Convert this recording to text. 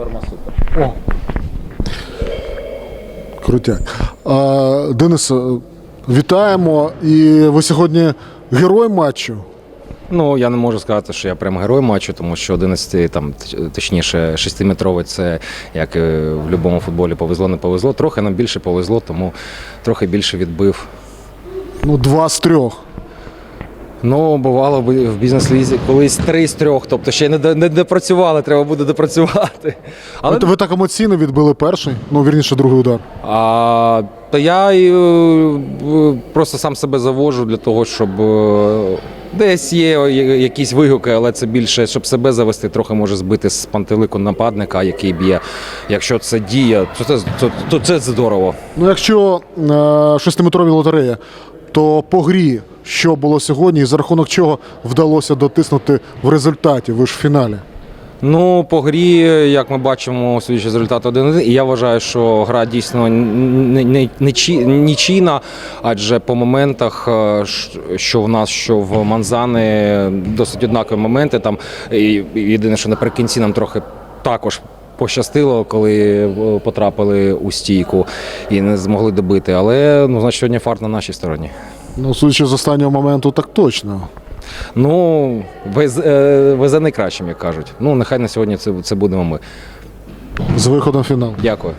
Форма супер. О. Крутяк. А, Денис, е, вітаємо. І ви сьогодні герой матчу. Ну, я не можу сказати, що я прям герой матчу, тому що 11, там, точніше, 6-метровий це як в будь-якому футболі повезло, не повезло. Трохи нам більше повезло, тому трохи більше відбив. Ну, два з трьох. Ну, бувало в в бізнес-лізі колись три з трьох, тобто ще не, не допрацювали, треба буде допрацювати. Але Ви, ви так емоційно відбили перший, ну вірніше, другий удар. А, та я і, е, просто сам себе завожу для того, щоб е, десь є якісь вигуки, але це більше, щоб себе завести, трохи може збити з пантелику нападника, який б'є. Якщо це дія, то це, то, то це здорово. Ну, якщо е, шестиметрові лотерея, то по грі, що було сьогодні, і за рахунок чого вдалося дотиснути в результаті, ви ж в фіналі. Ну, по грі, як ми бачимо, судячи з результату 1-1, і я вважаю, що гра дійсно нічийна, адже по моментах, е, що в нас, що в Манзани, досить однакові моменти. Там і єдине, що наприкінці нам трохи також. Пощастило, коли е, потрапили у стійку і не змогли добити. Але ну, значить, сьогодні фарт на нашій стороні. Ну, судячи з останнього моменту, так точно. Ну, вез, е, везе найкращим, як кажуть. Ну, нехай на сьогодні це, це будемо ми. З виходом в фінал. Дякую.